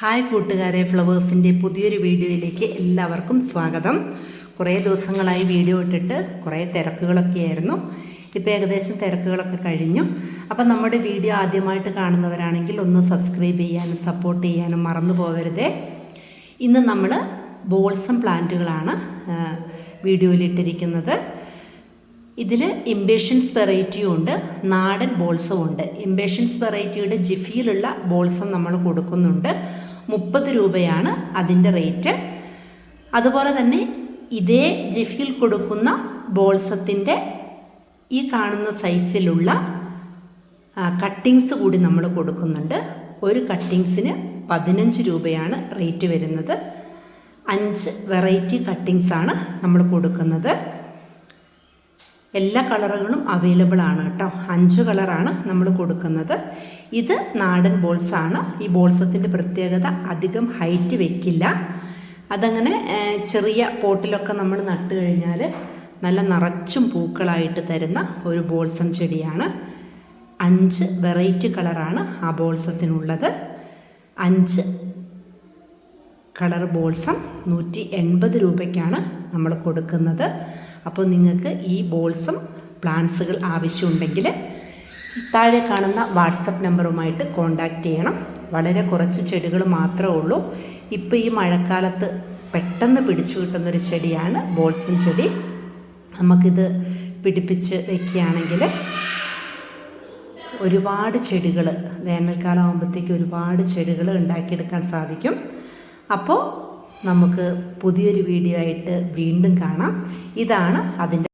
Hi കൂട്ടുകാരെ ഫ്ലവേഴ്സിന്റെ പുതിയൊരു വീഡിയോയിലേക്ക് എല്ലാവർക്കും സ്വാഗതം. കുറേ ദിവസങ്ങളായി വീഡിയോ ഇട്ടിട്ട് കുറേ തിരക്കുകളൊക്കെ ആയിരുന്നു ഇപ്പോൾ ഏകദേശം തിരക്കുകളൊക്കെ കഴിഞ്ഞു. അപ്പം നമ്മുടെ വീഡിയോ ആദ്യമായിട്ട് കാണുന്നവരാണെങ്കിൽ ഒന്ന് സബ്സ്ക്രൈബ് ചെയ്യാനും സപ്പോർട്ട് ചെയ്യാനും മറന്നു പോകരുതേ. ഇന്ന് നമ്മൾ ബോൾസം പ്ലാന്റുകളാണ് വീഡിയോയിൽ ഇട്ടിരിക്കുന്നത്. ഇതിൽ ഇംബേഷ്യൻസ് വെറൈറ്റിയും ഉണ്ട് നാടൻ ബോൾസും ഉണ്ട്. ഇംബേഷ്യൻസ് വെറൈറ്റിയുടെ ജിഫിയിലുള്ള ബോൾസം നമ്മൾ കൊടുക്കുന്നുണ്ട്. മുപ്പത് രൂപയാണ് അതിന്റെ റേറ്റ്. അതുപോലെ തന്നെ ഇതേ ജിഫിയിൽ കൊടുക്കുന്ന ബോൾസത്തിന്റെ ഈ കാണുന്ന സൈസിലുള്ള കട്ടിങ്സ് കൂടി നമ്മൾ കൊടുക്കുന്നുണ്ട്. ഒരു കട്ടിങ്സിന് പതിനഞ്ച് രൂപയാണ് റേറ്റ് വരുന്നത്. അഞ്ച് വെറൈറ്റി കട്ടിങ്സാണ് നമ്മൾ കൊടുക്കുന്നത്. എല്ലാ കളറുകളും അവൈലബിൾ ആണ് കേട്ടോ. അഞ്ച് കളറാണ് നമ്മൾ കൊടുക്കുന്നത്. ഇത് നാടൻ ബോൾസ് ആണ്. ഈ ബോൾസത്തിന്റെ പ്രത്യേകത അധികം ഹൈറ്റ് വെക്കില്ല. അതങ്ങനെ ചെറിയ പോട്ടിലൊക്കെ നമ്മൾ നട്ട് കഴിഞ്ഞാൽ നല്ല നിറച്ചും പൂക്കളായിട്ട് തരുന്ന ഒരു ബോൾസം ചെടിയാണ്. അഞ്ച് വെറൈറ്റി കളറാണ് ആ ബോൾസത്തിനുള്ളത് അഞ്ച് കളർ ബോൾസം നൂറ്റി എൺപത് രൂപയ്ക്കാണ് നമ്മൾ കൊടുക്കുന്നത്. അപ്പോൾ നിങ്ങൾക്ക് ഈ ബോൾസും പ്ലാന്റ്സുകൾ ആവശ്യമുണ്ടെങ്കിൽ താഴെ കാണുന്ന വാട്സപ്പ് നമ്പറുമായിട്ട് കോണ്ടാക്ട് ചെയ്യണം. വളരെ കുറച്ച് ചെടികൾ മാത്രമേ ഉള്ളൂ. ഇപ്പോൾ ഈ മഴക്കാലത്ത് പെട്ടെന്ന് പിടിച്ചു കിട്ടുന്നൊരു ചെടിയാണ് ബോൾസും ചെടി. നമുക്കിത് പിടിപ്പിച്ച് വെക്കുകയാണെങ്കിൽ ഒരുപാട് ചെടികൾ വേനൽക്കാലം ആകുമ്പോഴത്തേക്ക് ഒരുപാട് ചെടികൾ ഉണ്ടാക്കിയെടുക്കാൻ സാധിക്കും. അപ്പോൾ നമുക്ക് പുതിയൊരു വീഡിയോ ആയിട്ട് വീണ്ടും കാണാം. ഇതാണ് അതിന്റെ